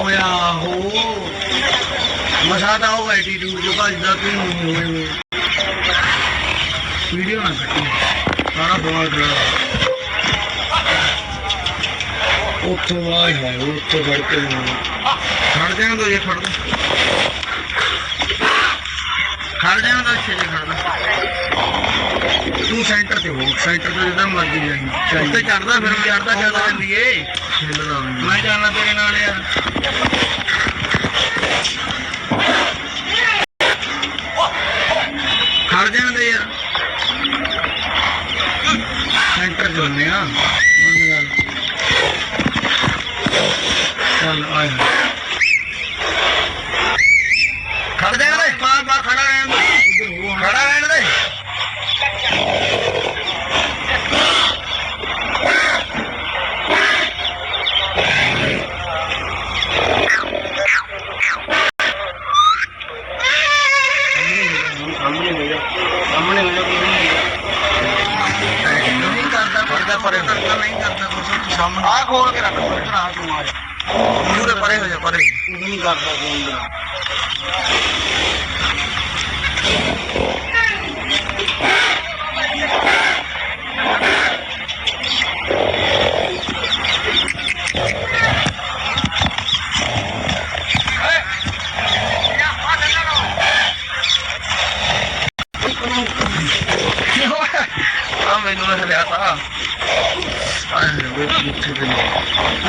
ਹੋਇਆ, ਹੋ। ਮਸਾ ਤਾਂ ਉਹ ਐਟੀਟਿਊਡ ਜੋ ਭੱਜਦਾ ਤੂੰ। ਹੋਏ ਵੀਡੀਓ ਨਾ ਕੱਟੀ। ਸਾਰਾ ਬਵਾਲ ਕਰਾ ਉੱਥੇ ਵਾਹ ਹੈ, ਉੱਥੇ ਫੜ ਕੇ। ਖੜ ਜਾਣ ਦੋ ਜੇ ਖੜ ਦੋ। ਖੜ ਜਾਣ ਦੋ ਛੇ ਜੇ ਖੜ ਦੋ ਤੂੰ ਸੈਂਟਰ ਤੇ ਹੋ ਸੈਂਟਰ ਤੇ ਜਿੱਦਾਂ ਮਰਜ਼ੀ ਜਾਈਂ ਉੱਤੇ ਚੜਦਾ ਫਿਰ ਚੜਦਾ ਚੱਲਦਾ ਚੱਲੀਏ। ਖੇਲਦਾ ਮੈਂ ਜਾਣਾ ਤੇਰੇ ਨਾਲ ਯਾਰ। ਖੜ ਜਾਂਦੇ ਯਾਰ। ਸੈਂਟਰ ਜੋਨੇ ਆ। ਚੱਲ ਆਏ ਖੜ ਜਾ ਰੇ ਬਾਰ ਬਾਰ ਖੜਾ ਰਹਿਣ ਦੇ ਖੜਾ ਰਹਿਣ ਦੇ ਸਾਹਮਣੇ ਹੋ ਜਾ ਸਾਹਮਣੇ ਹੋ ਜਾ ਨਹੀਂ ਕਰਦਾ ਪਰਦਾ ਪਰੇ ਕਰਦਾ ਨਹੀਂ ਕਰਦਾ ਕੁਛ ਸਾਹਮਣੇ ਆ ਖੋਲ ਕੇ ਰੱਖ ਪੁੱਤਰ ਆ ਤੂੰ ਆ ਜਾ ਮੂਰੇ ਪਰੇ ਹੋ ਜਾ ਪਰੇ ਨਹੀਂ ਕਰਦਾ ਕੋਈ ਮੈਨੂੰ ਤਾ।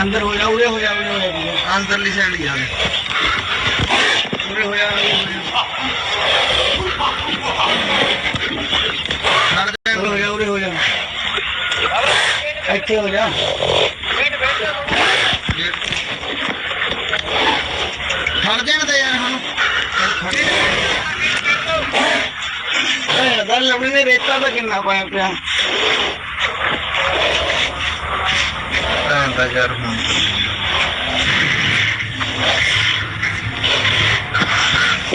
ਅੰਦਰ ਹੋ ਜਾ ਉਰੇ ਹੋ ਜਾ ਉਰੇ ਹੋ ਜਾ। ਅੰਦਰਲੀ ਸਾਈਡ ਹੀ ਆ। ਉਰੇ ਹੋ ਜਾ ਉਰੇ ਹੋ ਜਾ। ਉਰੇ ਹੋ ਜਾ। ਇੱਥੇ ਹੋ ਜਾ। ਖੜ ਜਾਣ ਤੇ ਯਾਰ ਹੁਣ। ਨੇ ਰੇਤਾ ਤਾਂ ਕਿੰਨਾ ਪਾਇਆ ਪਿਆ। ਤਾਂ ਦਾ ਯਾਰ ਹੁਣ।